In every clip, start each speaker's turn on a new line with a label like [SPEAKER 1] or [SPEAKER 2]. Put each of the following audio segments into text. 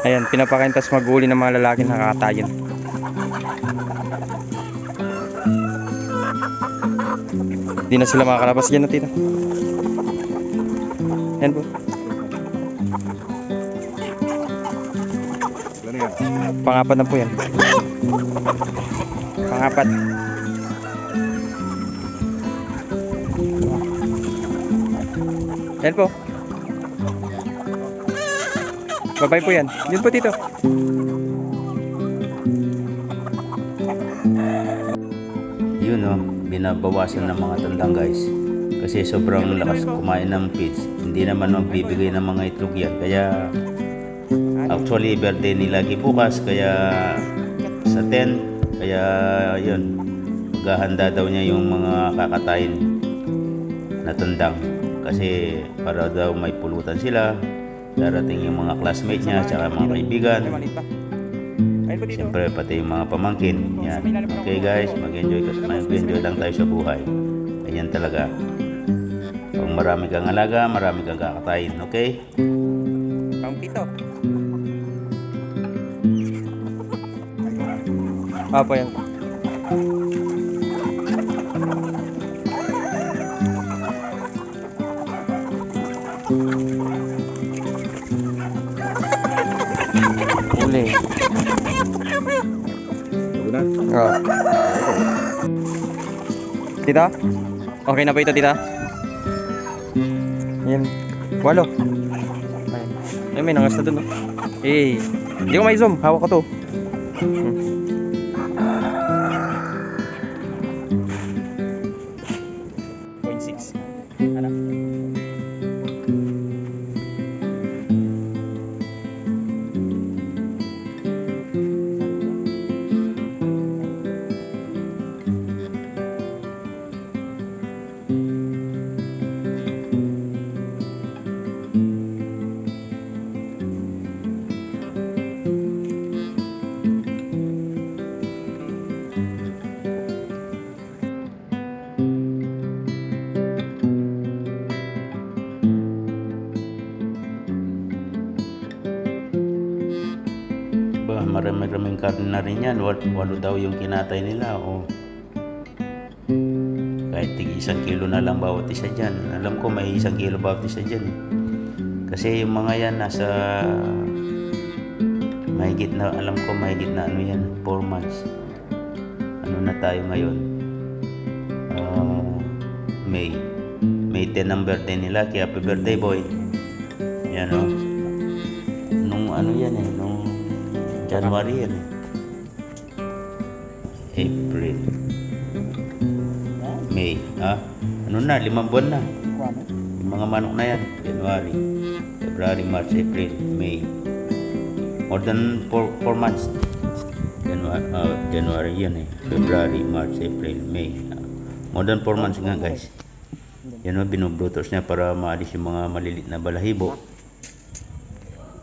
[SPEAKER 1] Ayan, pinapakain tapos maghuli ng mga lalaki na kakatayin. Hindi na sila makakalabas dyan na tita. Ayan po.
[SPEAKER 2] Yan?
[SPEAKER 1] Pangapat na po yan. Pangapat. Yan po. Babay po yan. Yun po dito.
[SPEAKER 3] yun oh, binabawasan ng mga tandang guys. Kasi sobrang lakas kumain ng feeds. Hindi naman magbibigay ng mga itlog yan. Kaya actually birthday ni Lagi bukas. Kaya sa 10. Kaya yun. Maghahanda daw niya yung mga kakatayin na tandang. Kasi para daw may pulutan sila. Darating yung mga classmate niya, tsaka mga kaibigan. Siyempre pati yung mga pamangkin. Yan. Okay guys, mag-enjoy, ka- mag-enjoy lang tayo sa buhay. Ganyan talaga. Kung marami kang alaga, marami kang kakatayin. Okay?
[SPEAKER 1] Pang pito. Apo yan.
[SPEAKER 2] Na.
[SPEAKER 1] Oh. Tita? Okay na ba ito, tita? Yan. Walo. Ay, may nangas na dun, no? Eh, hindi ko may zoom. Hawak ko to. Hmm.
[SPEAKER 3] Ba, marami-raming karne na rin yan. Wal- Walo daw yung kinatay nila. O kahit tig isang kilo na lang bawat isa dyan. Alam ko may isang kilo bawat isa dyan. eh. Kasi yung mga yan nasa mahigit na, alam ko mahigit na ano yan, 4 months. Ano na tayo ngayon? Ah, May. May 10 ang birthday nila. Kaya happy birthday boy. Yan o. Nung ano yan eh, nung January yan eh. April. May. Ah, ano na, limang buwan na. Yung mga manok na yan. January, February, March, April, May. More than 4, months. January, ah, January yan eh. February, March, April, May. More than 4 months nga guys. Yan o, binublutos niya para maalis yung mga malilit na balahibo.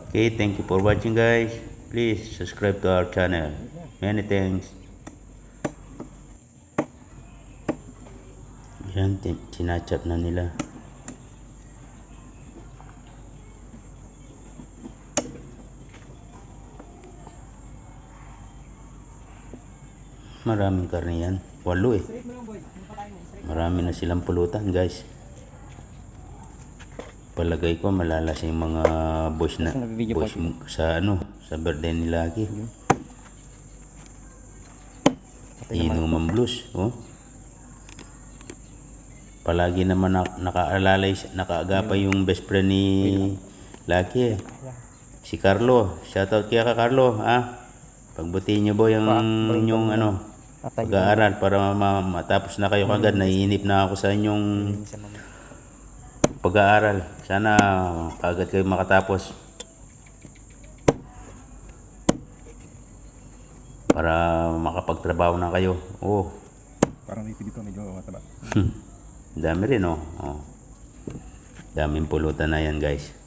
[SPEAKER 3] Okay, thank you for watching guys. Please subscribe to our channel. Many thanks. Yan, tin- sinachap na nila. Maraming karne yan. Walo eh. Marami na silang pulutan guys. Palagay ko malalas yung mga boys na mo- sa ano sa birthday ni Lucky. Inuman blues, oh. Palagi naman na, nakaalalay, nakaagapay yung best friend ni Lucky eh. Si Carlo. Shoutout kaya ka Carlo, ha? Pagbutihin niyo bo yung inyong ano, pag-aaral para ma- matapos na kayo kagad. Naiinip na ako sa inyong pag-aaral. Sana kagad kayo makatapos. Para makapagtrabaho na kayo. Oh,
[SPEAKER 2] Parang may dito, medyo mataba.
[SPEAKER 3] dami rin oh. oh. Daming pulutan na yan guys.